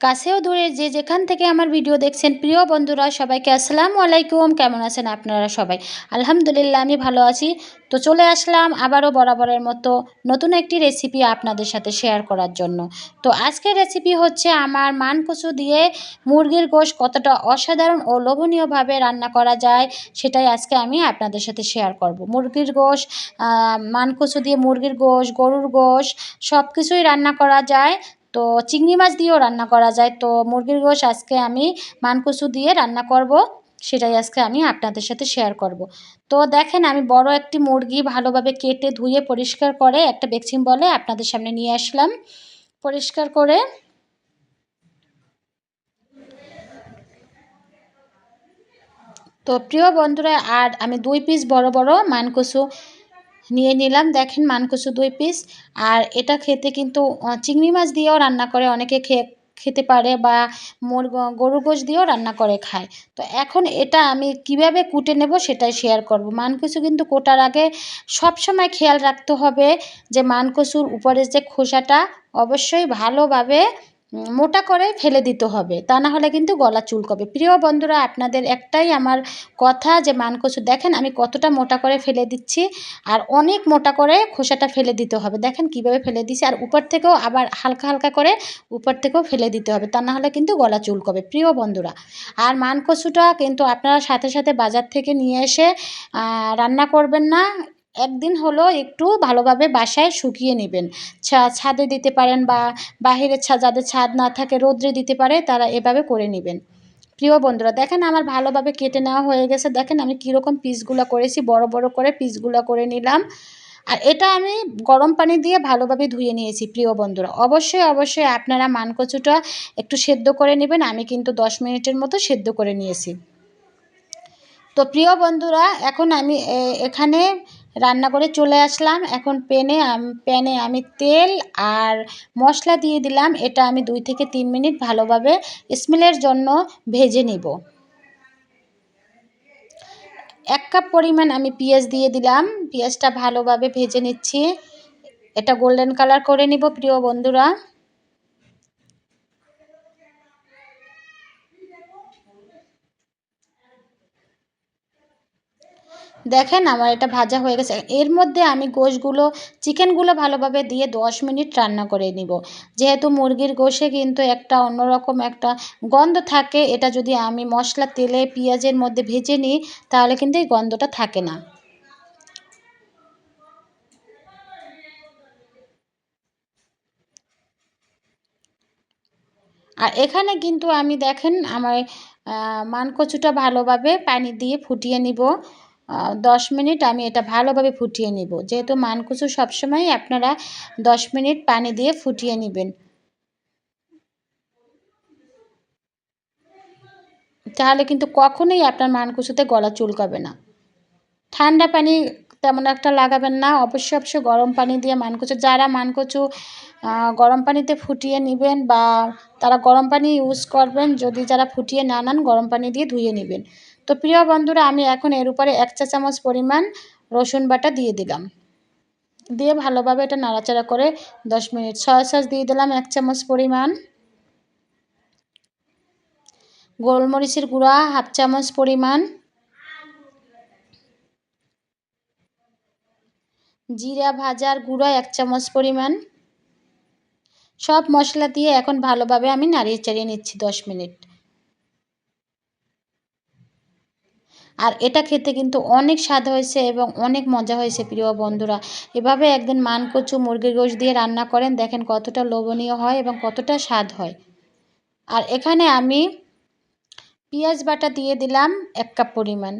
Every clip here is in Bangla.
কাছেও দূরে যে যেখান থেকে আমার ভিডিও দেখছেন, প্রিয় বন্ধুরা, সবাইকে আসসালামু আলাইকুম। কেমন আছেন আপনারা সবাই? আলহামদুলিল্লাহ, আমি ভালো আছি। তো চলে আসলাম আবারও বরাবরের মতো নতুন একটি রেসিপি আপনাদের সাথে শেয়ার করার জন্য। তো আজকের রেসিপি হচ্ছে আমার মানকচু দিয়ে মুরগির গোশ কতটা অসাধারণ ও লোভনীয়ভাবে রান্না করা যায়, সেটাই আজকে আমি আপনাদের সাথে শেয়ার করব। মুরগির গোশ মানকচু দিয়ে মুরগির গোশ, গরুর গোশ সব কিছুই রান্না করা যায়। তো চিংড়ি মাছ দিয়েও রান্না করা যায়। তো মুরগির গোশ আজকে আমি মানকচু দিয়ে রান্না করব, সেটাই আজকে আমি আপনাদের সাথে শেয়ার করব। তো দেখেন আমি বড় একটি মুরগি ভালোভাবে কেটে ধুয়ে পরিষ্কার করে একটা বেক্সিং বলে আপনাদের সামনে নিয়ে আসলাম। পরিষ্কার করে তো প্রিয় বন্ধুরা, আর আমি দুই পিস বড় বড় মানকচু নিয়ে নিলাম। দেখেন মানকচু দুই পিস আর এটা খেতে কিন্তু চিংড়ি মাছ দিয়েও রান্না করে। অনেকে খেয়ে খেতে পারে বা মোর গরুর গোশ দিয়েও রান্না করে খায়। তো এখন এটা আমি কীভাবে কুটে নেব সেটাই শেয়ার করব। মানকচু কিন্তু কোটার আগে সব সময় খেয়াল রাখতে হবে যে মানকচুর উপরে যে খোসাটা অবশ্যই ভালোভাবে মোটা করে ফেলে দিতে হবে। তা না হলে কিন্তু গলা চুলকবে। প্রিয় বন্ধুরা, আপনাদের একটাই আমার কথা যে মানকচু, দেখেন আমি কতটা মোটা করে ফেলে দিচ্ছি আর অনেক মোটা করে খোসাটা ফেলে দিতে হবে। দেখেন কীভাবে ফেলে দিচ্ছি আর উপর থেকেও আবার হালকা হালকা করে উপর থেকেও ফেলে দিতে হবে। তা না হলে কিন্তু গলা চুলকবে। প্রিয় বন্ধুরা, আর মানকচুটা কিন্তু আপনারা সাথে সাথে বাজার থেকে নিয়ে এসে রান্না করবেন না। একদিন হলো একটু ভালোভাবে বাসায় শুকিয়ে নেবেন। ছাদে দিতে পারেন বা বাহিরের ছাদ যাদের ছাদ না থাকে, রৌদ্রে দিতে পারে, তারা এভাবে করে নেবেন। প্রিয় বন্ধুরা, দেখেন আমার ভালোভাবে কেটে নেওয়া হয়ে গেছে। দেখেন আমি কীরকম পিসগুলো করেছি, বড় বড় করে পিসগুলো করে নিলাম। আর এটা আমি গরম পানি দিয়ে ভালোভাবে ধুয়ে নিয়েছি, প্রিয় বন্ধুরা। অবশ্যই অবশ্যই আপনারা মানকচুটা একটু সেদ্ধ করে নেবেন। আমি কিন্তু দশ মিনিটের মতো সেদ্ধ করে নিয়েছি। তো প্রিয় বন্ধুরা, এখন আমি এখানে রান্না করে চলে আসলাম। এখন প্যানে প্যানে আমি তেল আর মশলা দিয়ে দিলাম। এটা আমি দুই থেকে তিন মিনিট ভালোভাবে স্মেলের জন্য ভেজে নিব। এক কাপ পরিমাণ আমি পেঁয়াজ দিয়ে দিলাম। পেঁয়াজটা ভালোভাবে ভেজে নিচ্ছি। এটা গোল্ডেন কালার করে নিব, প্রিয় বন্ধুরা। দেখেন আমার এটা ভাজা হয়ে গেছে। এর মধ্যে আমি গোশগুলো, চিকেনগুলো ভালোভাবে দিয়ে দশ মিনিট রান্না করে নিব। যেহেতু মুরগির গোশে কিন্তু একটা অন্যরকম একটা গন্ধ থাকে, এটা যদি আমি মশলা, তেলে, পেঁয়াজের মধ্যে ভেজে নিই, তাহলে কিন্তু এই গন্ধটা থাকে না। আর এখানে কিন্তু আমি দেখেন আমার মানকচুটা ভালোভাবে পানি দিয়ে ফুটিয়ে নিব। দশ মিনিট আমি এটা ভালোভাবে ফুটিয়ে নিব। যেহেতু মানকুচু সবসময় আপনারা দশ মিনিট পানি দিয়ে ফুটিয়ে নেবেন। তাহলে কিন্তু কখনোই আপনার মানকুচুতে গলা চুলকাবে না। ঠান্ডা পানি তেমন একটা লাগাবেন না। অবশ্যই অবশ্যই গরম পানি দিয়ে মানকচু, যারা মানকচু গরম পানিতে ফুটিয়ে নেবেন বা তারা গরম পানি ইউজ করবেন, যদি যারা ফুটিয়ে না নেন, গরম পানি দিয়ে ধুয়ে নেবেন। তো প্রিয় বন্ধুরা, আমি এখন এর উপরে এক চা চামচ পরিমাণ রসুন বাটা দিয়ে দিলাম। দিয়ে ভালোভাবে এটা নাড়াচাড়া করে দশ মিনিট, সয়া সস দিয়ে দিলাম এক চামচ পরিমাণ। গোলমরিচের গুঁড়া হাফ চামচ পরিমাণ। জিরা ভাজার গুঁড়া এক চামচ পরিমাণ। সব মশলা দিয়ে এখন ভালোভাবে আমি নাড়িয়ে চাড়িয়ে নিচ্ছি দশ মিনিট। আর এটা খেতে কিন্তু অনেক স্বাদ হয়েছে এবং অনেক মজা হয়েছে প্রিয় বন্ধুরা। এভাবে একদিন মানকচু মুরগির গোশ দিয়ে রান্না করেন, দেখেন কতটা লোভনীয় হয় এবং কতটা স্বাদ হয়। আর এখানে আমি পেঁয়াজ বাটা দিয়ে দিলাম এক কাপ পরিমাণ।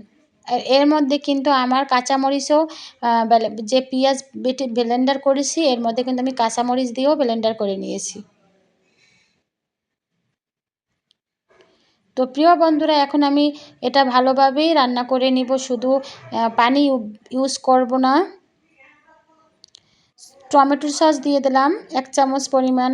এর মধ্যে কিন্তু আমার কাঁচামরিচও যে পেঁয়াজ বেটে, ব্লেন্ডার করেছি, এর মধ্যে কিন্তু আমি কাঁচামরিচ দিয়েও ব্লেন্ডার করে নিয়েছি। তো প্রিয় বন্ধুরা, এখন আমি এটা ভালোভাবেই রান্না করে নিব। শুধু পানি ইউজ করব না। টমেটো সস দিয়ে দিলাম, এক চামচ পরিমাণ।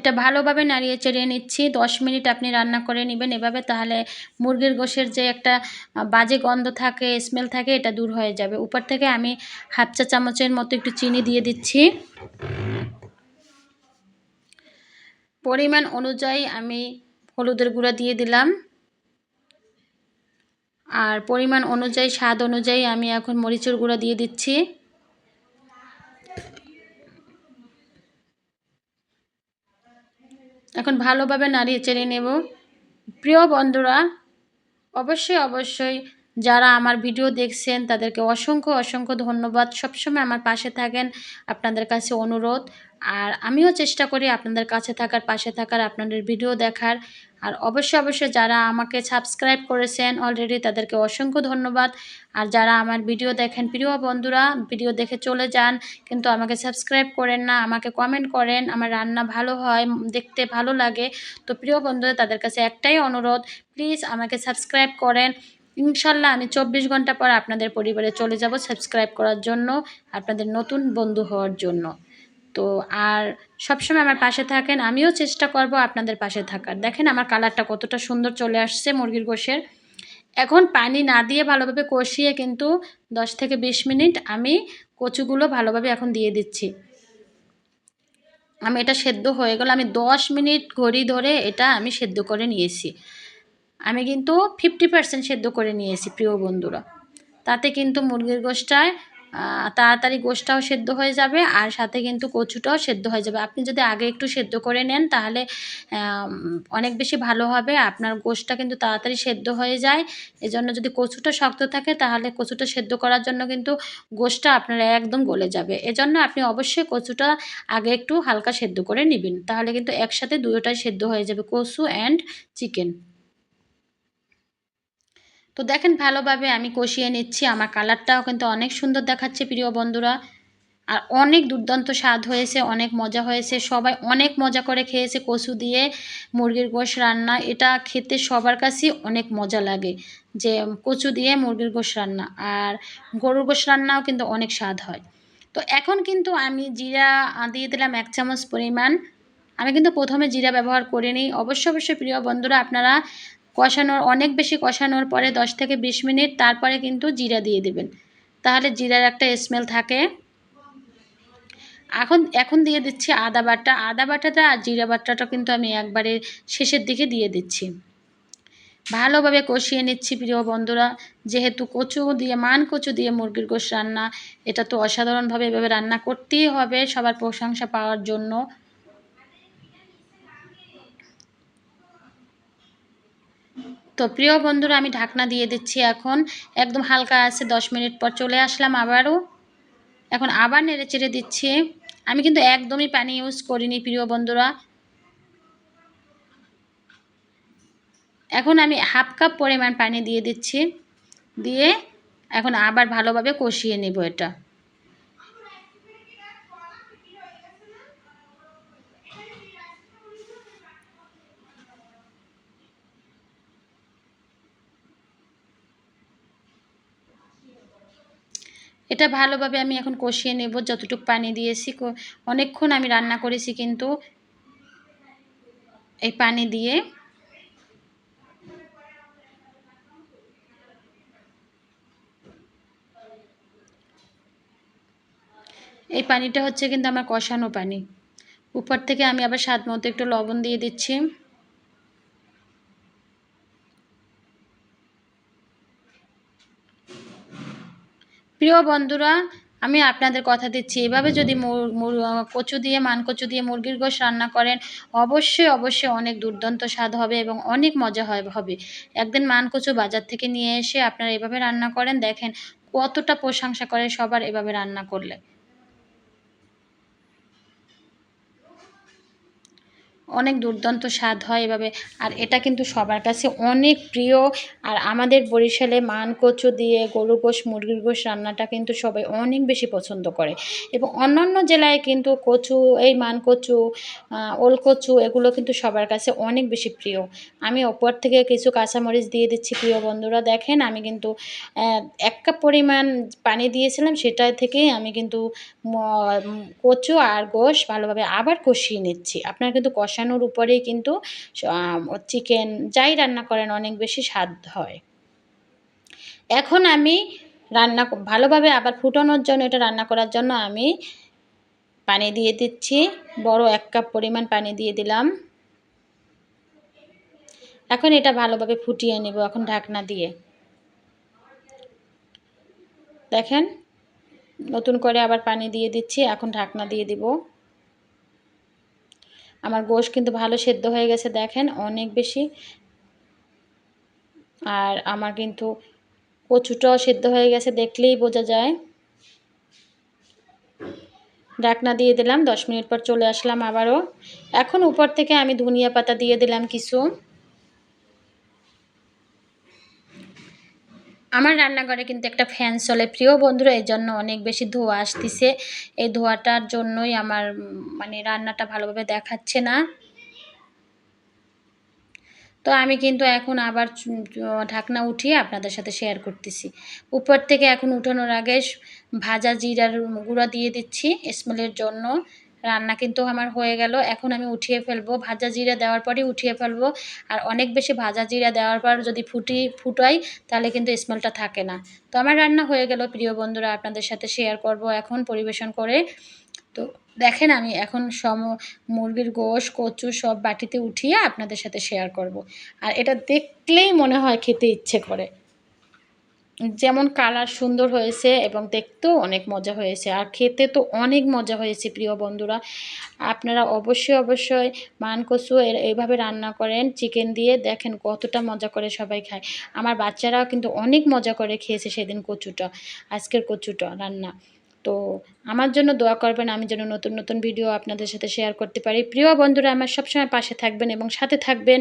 এটা ভালোভাবে নাড়িয়ে চেড়িয়ে নিচ্ছি। দশ মিনিট আপনি রান্না করে নেবেন এভাবে, তাহলে মুরগির গোশের যে একটা বাজে গন্ধ থাকে স্মেল থাকে, এটা দূর হয়ে যাবে। উপর থেকে আমি হাফ চা চামচের মতো একটু চিনি দিয়ে দিচ্ছি। পরিমাণ অনুযায়ী আমি হলুদের গুঁড়া দিয়ে দিলাম। আর পরিমাণ অনুযায়ী, স্বাদ অনুযায়ী আমি এখন মরিচের গুঁড়া দিয়ে দিচ্ছি। এখন ভালোভাবে নাড়িয়ে চেড়ে নেব। প্রিয় বন্ধুরা অবশ্যই অবশ্যই যারা আমার ভিডিও দেখছেন, তাদেরকে অসংখ্য অসংখ্য ধন্যবাদ। সবসময় আমার পাশে থাকেন আপনাদের কাছে অনুরোধ। আর আমিও চেষ্টা করি আপনাদের কাছে থাকার, পাশে থাকার, আপনাদের ভিডিও দেখার। আর অবশ্যই অবশ্যই যারা আমাকে সাবস্ক্রাইব করেছেন অলরেডি তাদেরকে অসংখ্য ধন্যবাদ। আর যারা আমার ভিডিও দেখেন, প্রিয় বন্ধুরা, ভিডিও দেখে চলে যান, কিন্তু আমাকে সাবস্ক্রাইব করেন না, আমাকে কমেন্ট করেন, আমার রান্না ভালো হয়, দেখতে ভালো লাগে, তো প্রিয় বন্ধুরা তাদের কাছে একটাই অনুরোধ প্লিজ আমাকে সাবস্ক্রাইব করেন। ইনশাল্লাহ আমি চব্বিশ ঘণ্টা পর আপনাদের পরিবারে চলে যাব সাবস্ক্রাইব করার জন্য, আপনাদের নতুন বন্ধু হওয়ার জন্য। তো আর সবসময় আমার পাশে থাকেন, আমিও চেষ্টা করব আপনাদের পাশে থাকার। দেখেন আমার কালারটা কতটা সুন্দর চলে আসছে মুরগির গোশের। এখন পানি না দিয়ে ভালোভাবে কষিয়ে কিন্তু দশ থেকে বিশ মিনিট আমি কচুগুলো ভালোভাবে এখন দিয়ে দিচ্ছি। আমি এটা সেদ্ধ হয়ে গেল, আমি দশ মিনিট ঘড়ি ধরে এটা আমি সেদ্ধ করে নিয়েছি। আমি কিন্তু ফিফটি পার্সেন্ট সেদ্ধ করে নিয়েছি প্রিয় বন্ধুরা। তাতে কিন্তু মুরগির গোষ্ঠটায় তাড়াতাড়ি গোশটাও সেদ্ধ হয়ে যাবে আর সাথে কিন্তু কচুটাও সেদ্ধ হয়ে যাবে। আপনি যদি আগে একটু সেদ্ধ করে নেন তাহলে অনেক বেশি ভালো হবে। আপনার গোশটা কিন্তু তাড়াতাড়ি সেদ্ধ হয়ে যায়। এজন্য যদি কচুটা শক্ত থাকে তাহলে কচুটা সেদ্ধ করার জন্য কিন্তু গোশটা আপনার একদম গলে যাবে। এজন্য আপনি অবশ্যই কচুটা আগে একটু হালকা সেদ্ধ করে নেবেন। তাহলে কিন্তু একসাথে দুটোটাই সেদ্ধ হয়ে যাবে, কচু অ্যান্ড চিকেন তো দেখেন ভালোভাবে আমি কষিয়ে নিচ্ছি। আমার কালারটাও কিন্তু অনেক সুন্দর দেখাচ্ছে প্রিয় বন্ধুরা। আর অনেক দুর্দান্ত স্বাদ হয়েছে, অনেক মজা হয়েছে। সবাই অনেক মজা করে খেয়েছে কচু দিয়ে মুরগির গোশ রান্না। এটা খেতে সবার কাছেই অনেক মজা লাগে যে কচু দিয়ে মুরগির গোশ রান্না। আর গরুর গোশ রান্নাও কিন্তু অনেক স্বাদ হয়। তো এখন কিন্তু আমি জিরা দিয়ে দিলাম এক চামচ পরিমাণ। আমি কিন্তু প্রথমে জিরা ব্যবহার করিনি। অবশ্য অবশ্যই প্রিয় বন্ধুরা আপনারা কষানোর, অনেক বেশি কষানোর পরে দশ থেকে বিশ মিনিট তারপরে কিন্তু জিরা দিয়ে দেবেন। তাহলে জিরার একটা স্মেল থাকে। এখন এখন দিয়ে দিচ্ছি আদা বাটা। আদা বাটাটা আর জিরা বাটাটা কিন্তু আমি একবারে শেষের দিকে দিয়ে দিচ্ছি। ভালোভাবে কষিয়ে নিচ্ছি প্রিয় বন্ধুরা। যেহেতু কচু দিয়ে, মান কচু দিয়ে মুরগির গোশ রান্না, এটা তো অসাধারণভাবে এভাবে রান্না করতেই হবে সবার প্রশংসা পাওয়ার জন্য। তো প্রিয় বন্ধুরা, আমি ঢাকনা দিয়ে দিচ্ছি এখন। একদম হালকা আছে, দশ মিনিট পর চলে আসলাম আবারও। এখন আবার নেড়ে চেড়ে দিচ্ছি। আমি কিন্তু একদমই পানি ইউজ করিনি প্রিয় বন্ধুরা। এখন আমি হাফ কাপ পরিমাণ পানি দিয়ে দিচ্ছি। দিয়ে এখন আবার ভালোভাবে কষিয়ে নেব এটা। এটা ভালোভাবে আমি এখন কষিয়ে নেব, যতটুকু পানি দিয়েছি। অনেকক্ষণ আমি রান্না করেছি কিন্তু এই পানি দিয়ে। এই পানিটা হচ্ছে কিন্তু আমার কষানো পানি। উপর থেকে আমি আবার স্বাদ মতো একটু লবণ দিয়ে দিচ্ছি। প্রিয় বন্ধুরা, আমি আপনাদের কথা দিচ্ছি। এভাবে যদি কচু দিয়ে, মান কচু দিয়ে মুরগির গোশ রান্না করেন, অবশ্যই অবশ্যই অনেক দুর্দান্ত স্বাদ হবে এবং অনেক মজা হবে। একদিন মান কচু বাজার থেকে নিয়ে এসে আপনারা এভাবে রান্না করেন, দেখেন কতটা প্রশংসা করে সবার এভাবে রান্না করলে। অনেক দুর্দান্ত স্বাদ হয় এভাবে। আর এটা কিন্তু সবার কাছে অনেক প্রিয়। আর আমাদের বরিশালে মান কচু দিয়ে গরু গোশ, মুরগির গোশ রান্নাটা কিন্তু সবাই অনেক বেশি পছন্দ করে। এবং অন্যান্য জেলায় কিন্তু কচু, এই মান কচু ওল কচু এগুলো কিন্তু সবার কাছে অনেক বেশি প্রিয়। আমি ওপর থেকে কিছু কাঁচামরিচ দিয়ে দিচ্ছি, প্রিয় বন্ধুরা দেখেন, আমি কিন্তু এক কাপ পরিমাণ পানি দিয়েছিলাম, সেটা থেকেই আমি কিন্তু কচু আর গোশ ভালোভাবে আবার কষিয়ে নিচ্ছি। আপনার কিন্তু কষানোর উপরেই কিন্তু চিকেন যাই রান্না করেন অনেক বেশি স্বাদ হয়। এখন আমি রান্না ভালোভাবে আবার ফুটানোর জন্য, এটা রান্না করার জন্য আমি পানি দিয়ে দিচ্ছি। বড় এক কাপ পরিমাণ পানি দিয়ে দিলাম। এখন এটা ভালোভাবে ফুটিয়ে নেব এখন ঢাকনা দিয়ে। দেখেন, নতুন করে আবার পানি দিয়ে দিচ্ছি, এখন ঢাকনা দিয়ে দিব। আমার গোশ কিন্তু ভালো সেদ্ধ হয়ে গেছে, দেখেন, অনেক বেশি। আর আমার কিন্তু কচুটাও সেদ্ধ হয়ে গেছে, দেখলেই বোঝা যায়। ডাকনা দিয়ে দিলাম, দশ মিনিট পর চলে আসলাম আবারও। এখন উপর থেকে আমি ধনিয়া পাতা দিয়ে দিলাম কিছু। আমার রান্নাঘরে কিন্তু একটা ফ্যান চলে। প্রিয় বন্ধুরা এই জন্য অনেক বেশি ধোয়া আসতেছে। এই ধোয়াটার জন্যই আমার মানে রান্নাটা ভালোভাবে দেখাচ্ছে না। তো আমি কিন্তু এখন আবার ঢাকনা উঠিয়ে আপনাদের সাথে শেয়ার করতেছি। উপর থেকে এখন উঠানোর আগে ভাজা জিরার গুঁড়া দিয়ে দিচ্ছি স্মেলের জন্য। রান্না কিন্তু আমার হয়ে গেল। এখন আমি উঠিয়ে ফেলব। ভাজা জিরা দেওয়ার পরই উঠিয়ে ফেলব। আর অনেক বেশি ভাজা জিরা দেওয়ার পর যদি ফুটি ফুটাই, তাহলে কিন্তু স্মেলটা থাকে না। তো আমার রান্না হয়ে গেল। প্রিয় বন্ধুরা, আপনাদের সাথে শেয়ার করব এখন পরিবেশন করে। তো দেখেন আমি এখন সম মুরগির গোশ, কচু সব বাটিতে উঠিয়ে আপনাদের সাথে শেয়ার করব। আর এটা দেখলেই মনে হয় খেতে ইচ্ছে করে। যেমন কালার সুন্দর হয়েছে এবং দেখতেও অনেক মজা হয়েছে। আর খেতে তো অনেক মজা হয়েছে, প্রিয় বন্ধুরা। আপনারা অবশ্যই অবশ্যই মান কচু এইভাবে রান্না করেন চিকেন দিয়ে। দেখেন কতটা মজা করে সবাই খায়। আমার বাচ্চারাও কিন্তু অনেক মজা করে খেয়েছে সেদিন কচুটা, আজকের কচুটা রান্না। তো আমার জন্য দোয়া করবেন, আমি যেন নতুন নতুন ভিডিও আপনাদের সাথে শেয়ার করতে পারি। প্রিয় বন্ধুরা, আমার সবসময় পাশে থাকবেন এবং সাথে থাকবেন।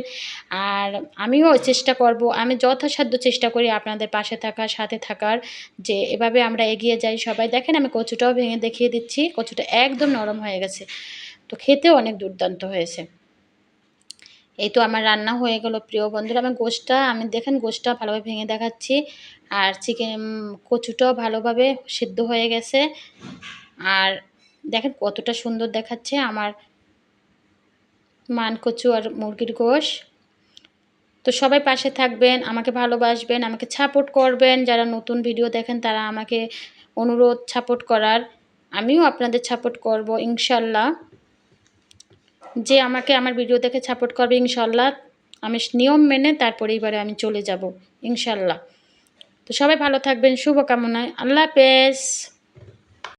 আর আমিও চেষ্টা করব, আমি যথাসাধ্য চেষ্টা করি আপনাদের পাশে থাকার, সাথে থাকার, যে এভাবে আমরা এগিয়ে যাই। সবাই দেখেন, আমি কচুটাও ভেঙে দেখিয়ে দিচ্ছি। কচুটা একদম নরম হয়ে গেছে। তো খেতেও অনেক দুর্দান্ত হয়েছে। এই তো আমার রান্না হয়ে গেল, প্রিয় বন্ধুরা। আমি গোষ্ঠটা, আমি দেখেন গোষ্ঠটা ভালোভাবে ভেঙে দেখাচ্ছি। আর চিকেন কচুটাও ভালোভাবে সিদ্ধ হয়ে গেছে। আর দেখেন কতটা সুন্দর দেখাচ্ছে আমার মান কচু আর মুরগির গোশ। তো সবাই পাশে থাকবেন, আমাকে ভালোবাসবেন, আমাকে সাপোর্ট করবেন। যারা নতুন ভিডিও দেখেন, তারা আমাকে অনুরোধ সাপোর্ট করার। আমিও আপনাদের সাপোর্ট করব, ইনশাল্লাহ। যে আমাকে আমার ভিডিও দেখে সাপোর্ট করবে, ইনশাল্লাহ। আমি নিয়ম মেনে তার পরিবারে আমি চলে যাব, ইনশাল্লাহ। তো সবাই ভালো থাকবেন, শুভকামনায়। আল্লাহ হাফেজ।